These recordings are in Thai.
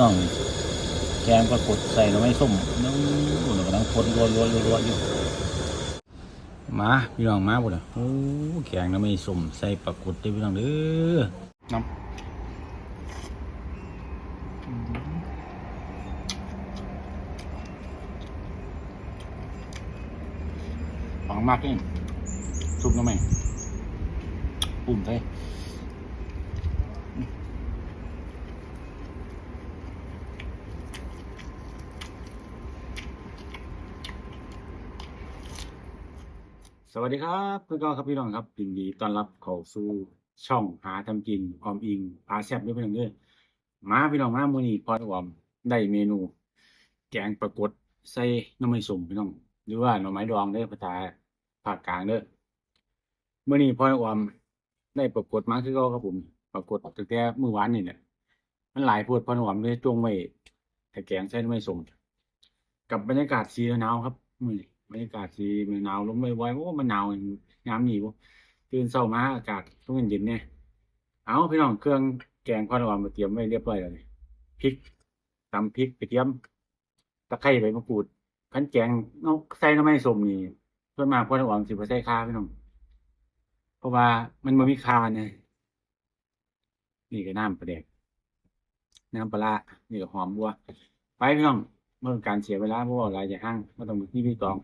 น้องแกงปรากฏใส่หน่อไม้ส้มน้ำอุ่นกำลังคนรัวรัวรัวรัวอยู่มาพี่น้องมาบุญอะโอ้แกงหน่อไม้ส้มใส่ปรากฏได้พี่น้องเด้อน้ำฟังมากเองซุปหน่อไม้ปุ่มใส่ สวัสดีครับเพื่อนกครับพี่น้องครับยินดีต้อนรับเข้าสู่ช่องหาทำกินออมอิงพาแซ่บด้วยพี่น้องเด้อมาพี่น้องมามื้อนี้พอออมได้เมนู แกงปรากฏใส่หน่อไม้สมพี่น้องหรือว่าหน่อไม้ดองเด้อภาษาภาคกลางเด้อมื้อนี้พอออมได้ปรากฏมาคือเก่าครับผมปรากฏตั้งแต่มื้อวานนี่แหละมันหลายโพดพอออมเลยจงไว้ให้แกงใส่หน่อไม้สมกับบรรยากาศสีหนาวครับมื้อนี้ บรรยากาศสีมันหนาวลงบ่อยๆโอ้มันหนาวงามนี่บ่ตื่นเช้ามาอากาศต้องเย็นๆเนี่ยเอาพี่น้องเครื่องแกงพออ่อนมาเตรียมไว้เรียบร้อยแล้วนี่พริกตำพริกกระเทียมตะไคร้ใบมะกรูดคั้นแกงเนาใส่น้ำไม้ส้มนี่ส่วนมาพออ่อนสิบ่ใส่ข่าพี่น้องเพราะว่ามันบ่มีข่าเนี่ยนี่ก็น้ำปลาแดกน้ำปลานี่ก็หอมบัว ไปพี่น้องเมื่อการเสียเวลาเพราะว่าหลายอย่าห้างก็ต้องมีที่พี่ตอง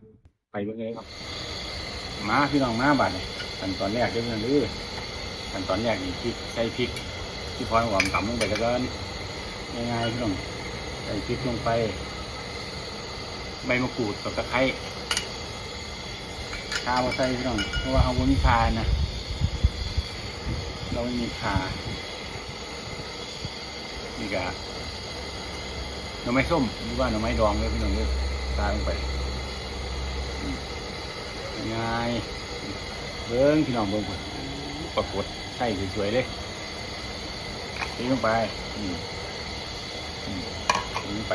เบิ่งเลยครับ มาพี่น้องมาบัดนี้ขั้นตอนแรกเด้อพี่น้องเด้อขั้นตอนแรกนี่พริกใส่พริกที่พอหอมตำลงไปแล้วก็ง่ายๆพี่น้องใส่พริกลงไป ใบมะกรูดกับตะไคร้ข่าบ่ใส่พี่น้องเพราะว่าเอาบ่มีขานะเราไม่มีขานี่ก็หน่อไม้ส้มหรือว่าหน่อไม้ดองเลยพี่น้องเลยตาลงไป ง่ายเบิ้งพี่น้องเบิ้งก่อนปรากฏใส่สวยๆเลยตีลงไปอืมอืมตีลงไป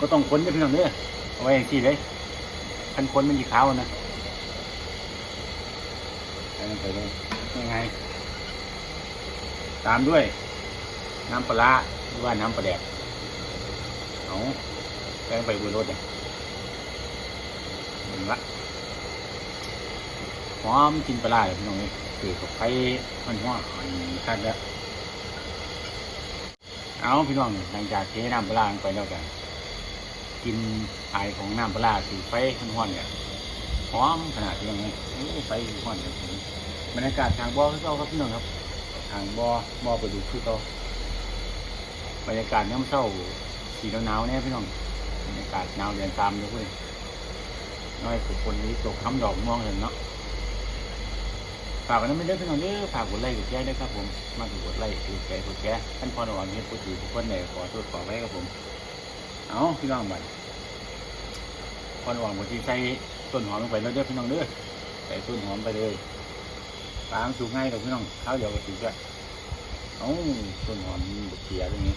ก็ต้องค้นด้วยพี่น้องเด้อเอาไว้อย่างที่เลยคันค้นมันยีขาวนะใส่ลงไปเลยยังไงตามด้วย น้ำปลาร้าหรือว่าน้ำปลาแดกเอาแป้งไปบนรถเนี่ยหนึ่งละ หอมกินปลาไหลพี่น้องนี่คือกับไฟมันหัวอันนี้คัดแล้วเอาพี่น้องหลังจากเทน้ำปลาลงไปแล้วกันกินไอของน้ำปลาคือไฟมันหัวเนี่ยหอมขนาดที่ยังไงโอ้ไฟหัวเนี่ยบรรยากาศทางบ่อคือเขาครับพี่น้องครับ ทางบ่อบ่อไปดูคือเขาบรรยากาศน้ำเศร้าสีหนาวๆเนี่ยพี่น้องบรรยากาศหนาวเดือนตามเลยเว้ยน้อยคือคนนี้ตกคำดอกม่วงเห็นเนาะ ฝากกันนั้นไม่ได้อพี่น้องเด้อฝากกดไลค์กดแชร์ด้วยครับผม มากกดไลค์กดแชร์กดแชร์ท่านพอระวังเฮ็ดผู้ถือผู้คนไหนขอโทษขอไว้ครับผม เอาพี่น้องบัดพอระวังบางทีใส่ต้นหอมลงไปแล้วเด้อพี่น้องเด้อใส่ต้นหอมไปเลยตามสูงง่ายดอกพี่น้องข้าวเดียวก็ถึงจะเอาต้นหอมมันเสียตรงนี้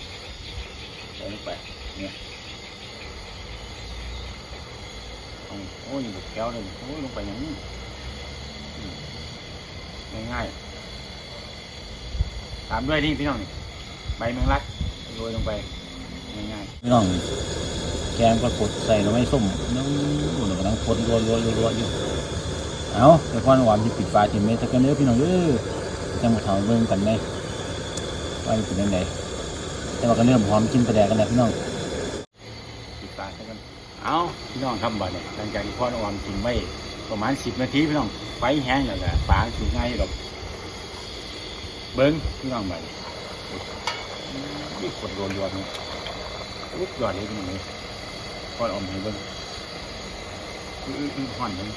ใส่ลงไปเนี่ยโอ้ยบุกแก้วเลยโอ้ยลงไปอย่างนี้ ง่ายๆตามด้วยนี่พี่น้องนี่ใบแมงลักโรยลงไปง่ายๆพี่น้องแกงปรากฏใส่หน่อไม้ส้มน้ำอุ่นกำลังคนรัวรัวรัวรัวอยู่เอาไปควันหวานที่ปิดปลาถิ่มเมตะกันเด้อพี่น้องเด้อจังหวัดเขาเบิ่งกันได้ว่าเป็นยังไงแต่ว่าก็เริ่มหอมกินปลาแดกกันแล้วพี่น้องปิดปากกันเอาพี่น้องครับบ่เนี่ยหลังจากที่พ่อน้องออมกินไว้ ประมาณสิบนาทีพี่น้องไฟแห้งแล้วก็ปลาสูง่ายหรอกเบิ้งพี่น้องบ่เนี่ยนี่กดรวนรวนนี่อุ๊บยอดเลยพี่น้องเลยพ่อน้องอมให้เบิ้งอื้ออื้ออื้อห่อนเลย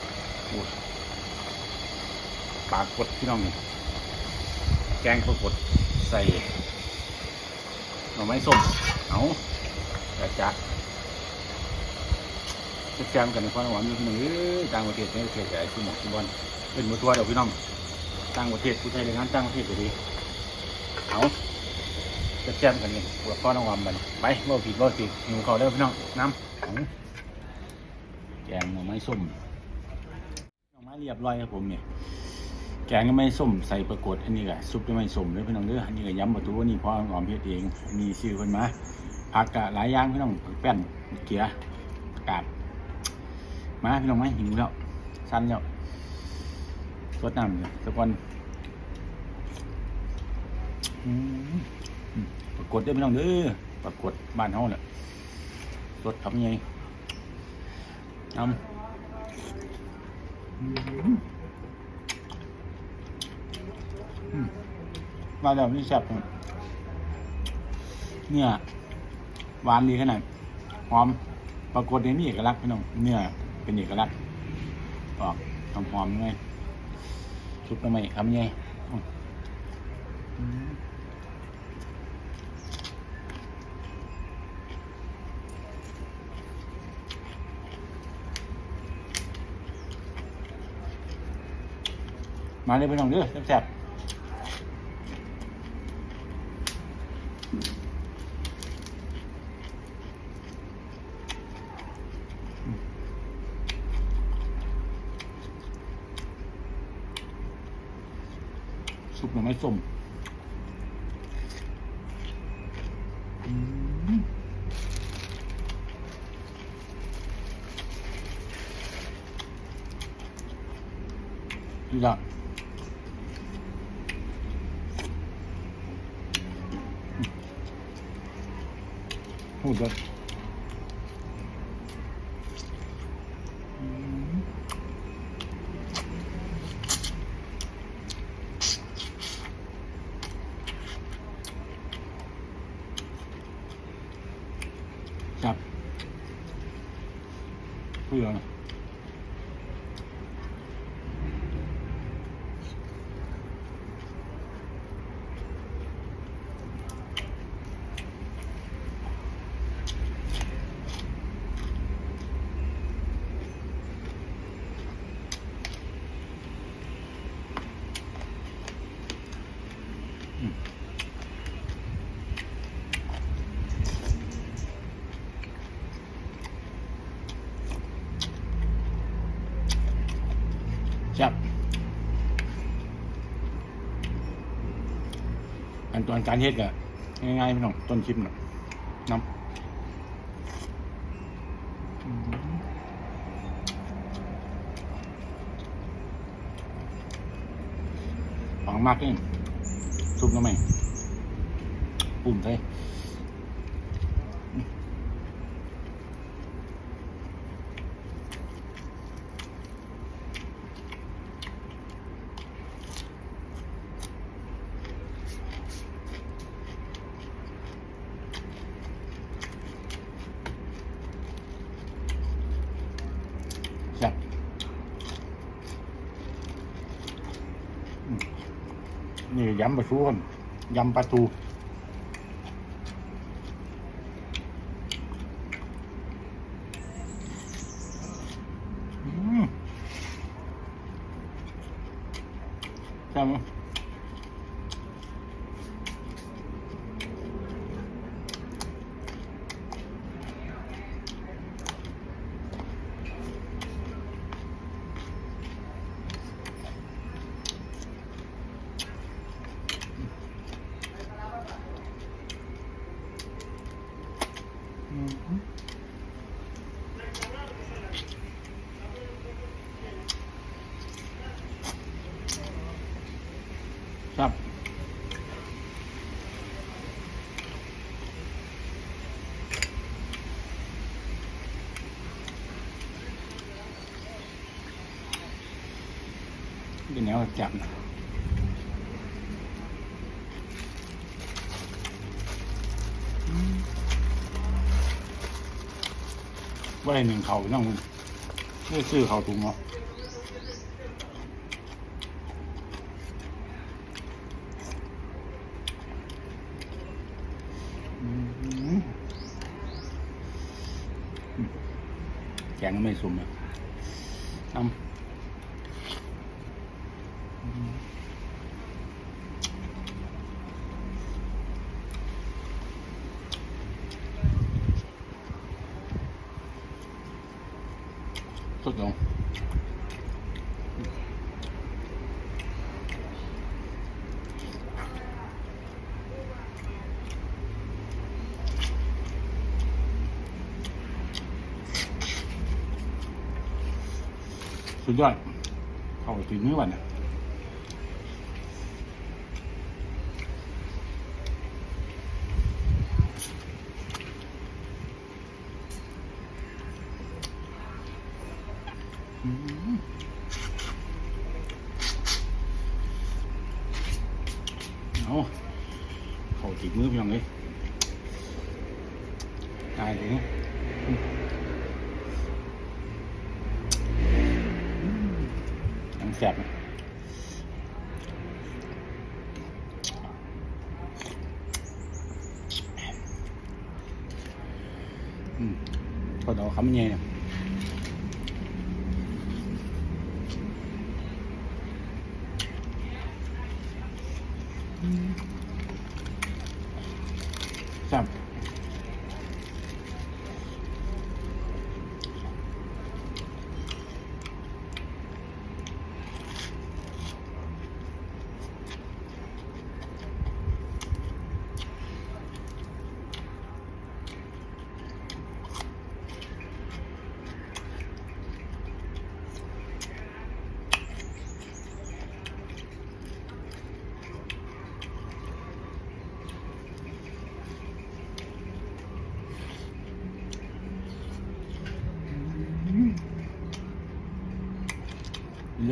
โอ้ปลากดพี่น้องนี่แกงปลากดใส่หน่อไม้ส้มเอาจะจัด จะแจมกันในความหวานอยู่ที่หนึ่งเอ้ยต่างประเทศในประเทศใหญ่ที่หมอกที่บอลเป็นมือตัวเดี๋ยวพี่น้องต่างประเทศผู้ไทยในงานต่างประเทศก็ดีเอาจะแจมกันนี่ปวดข้อน้องวามบันไปบ่ผิดบ่ผิดหิวเขาแล้วพี่น้องน้ำแกงหน่อไม้ส้มหน่อไม้เรียบร้อยครับผมเนี่ยแกงก็ไม่ส้มใส่ประกฏอันนี้ก็ซุปก็ไม่ส้มเลยพี่น้องเด้ออันนี้ก็ย้ำประตูว่านี่พ่อหอมเฮ็ดเองมีชื่อคนมาผักกะหลายอย่างพี่น้องแป้นเกียอกาศ มาพี่น้องไหมหิวแล้วสั้นแล้วสดน้ำเลยสักวันปรากฏเด้อพี่น้องเด้อปรากฏบ้านเฮาแหละสดทำยังไงน้ำมาแล้วนี่แซ่บเนี่ยหวานดีขนาดหอมปรากฏในมีเอกลักษณ์พี่น้องเนื้อ เป็นเอกลักษณ์ออกหอมหอมๆไงชุบทำไมคำไงอืมาเลยพี่น้องเด้อแซ่บๆซุปหน่อไม้ส้มอืม ดีละพูดเลยอื มครับอันตอนการเฮ็ดก็ง่ายๆพี่น้องต้นคลิปน่ะน้ำหอมมากเลยซุปน้ำไหมปุ่มใส่ นี่ยำปลาทูครับยำปลาทูอืมแซ่ไหม ครับเป็นแนวจับนะอืมไว้หนึ่งเขาต้องไม่ซื้อเขาถุงเนาะอืมอืม แกงไม่สุ่มอะน้ำ สุดยอดเข้าถึงมื้อวันน่ะเอาเข้าถึงมื้อพี่น้องเลยตายเลยเนี่ยยังแสบนะอืมพอดอกคำเงี้ยเนี่ยแซ่บ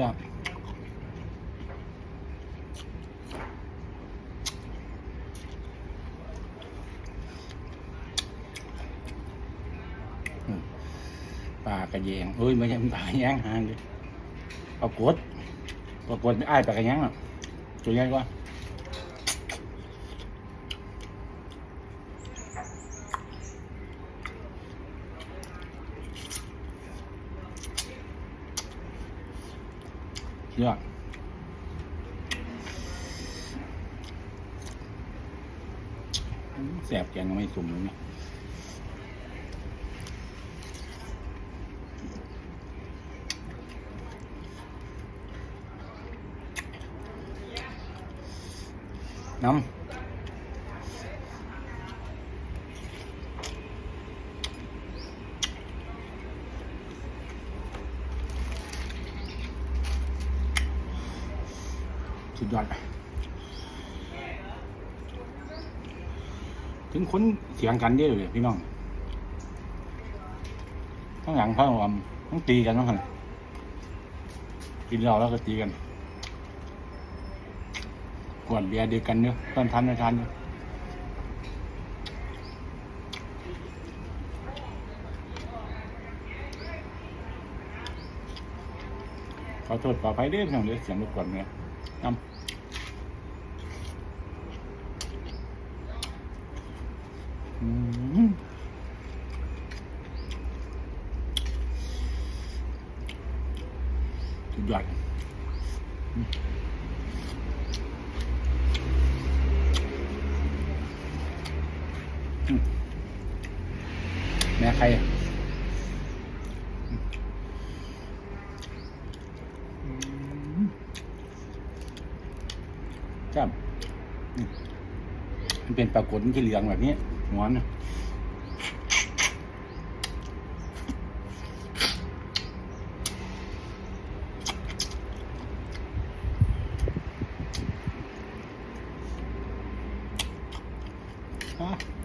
ยากอืมปลากระแยงเอ้ยไม่ใช่ปลากระแยงหางเลยปลากดปลากดไม่อ้ายปลากระแยงอะตัวใหญ่กว่า ยอดแสบแกงไม่สุ่มเลยเนี่ย ยอดถึงคนเสียงกันเด้อเลยพี่น้องข้างหลังข้างลำต้องตีกันต้องขนกินเหล้าแล้วก็ตีกันกวดเบียร์เดียวกันเนาะตอนทันไม่ทันเนาะขอโทษขออภัยเด้อพี่น้องเด้อเสียงรบกวนเนี่ยน้ำอืมสุดยอดอืมอืม แม่ใครอะจ้ำอืมมันเป็นปรากฏที่เหลืองแบบนี้หัวนอะ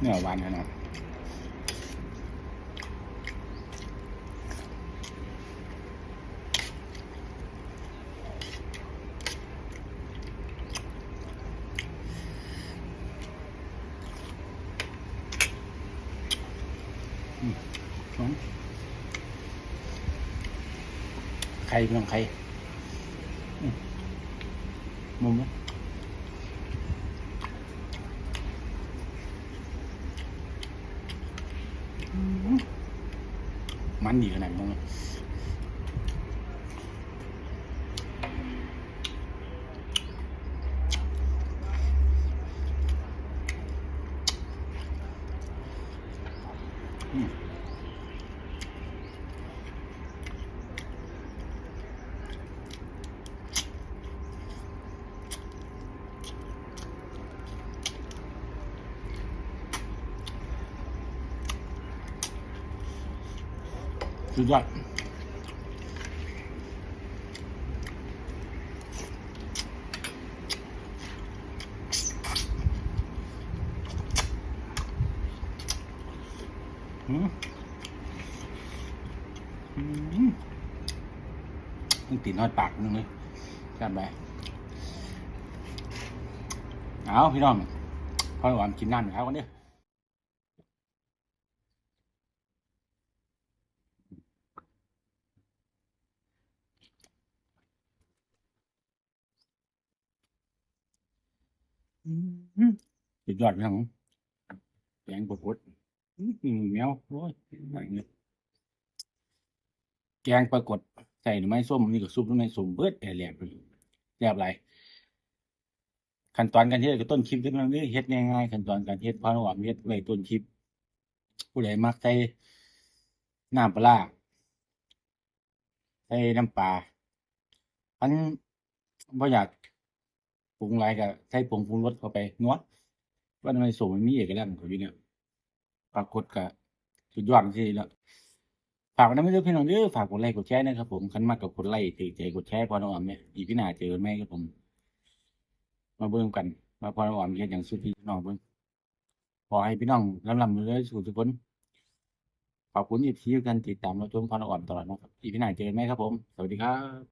เนื้อหวานขนาด ข่เป็นของไข่มุมนะอืมมันดีขนาดนี้ ดยอดนี่ตีนอยปากนึงเลยจัดไปเอาพี่น้องพ่อหวานกินน้ำหน่อยครับวันนี้ สุดยอดพี่น้องแกงปวดๆอื้อหือแมวโอ้ยหนเลยแกงปรากฏใส่หน่อไม้ส้มนี่ก็ซุปหน่อไม้ส้มเบิดแหลกๆไปแซ่บไรขั้นตอนการเฮ็ดก็ต้นคลิปขึ้นมาเลยเฮ็ดง่ายๆขั้นตอนการเฮ็ดพอหวานเฮ็ดไว้ต้นคลิป ผู้ใดมักใส่น้ำปลาร้าใส่น้ำปลาอันบ่อยาก ปรุงหลายก็ใส่ผงปรุงรสเข้าไปนัวว่าทำไมสูงมันมีเอกลักษณ์ของเขาอยู่เนี่ยปรากฏก็สุดยอดจริงๆแล้วฝากนะไม่เลือกพี่น้องเด้อฝากกดไลค์กดแชร์นะครับผมคันมากกับกดไลค์ติดใจกดแชร์พอน้องออมเนี่ยอีพี่หนาเจอไหมครับผม มาเบิ่งกันมาพอน้องออมเฮ็ดอย่างสุดที่น้องเบิ่งขอให้พี่น้องลำลำเลยสู่ทุกคนขอบคุณที่ที่กันติดตามเรับชมพอน้องออมตลอดนะครับอีพี่หนาเจอไหมครับผม สวัสดีครับ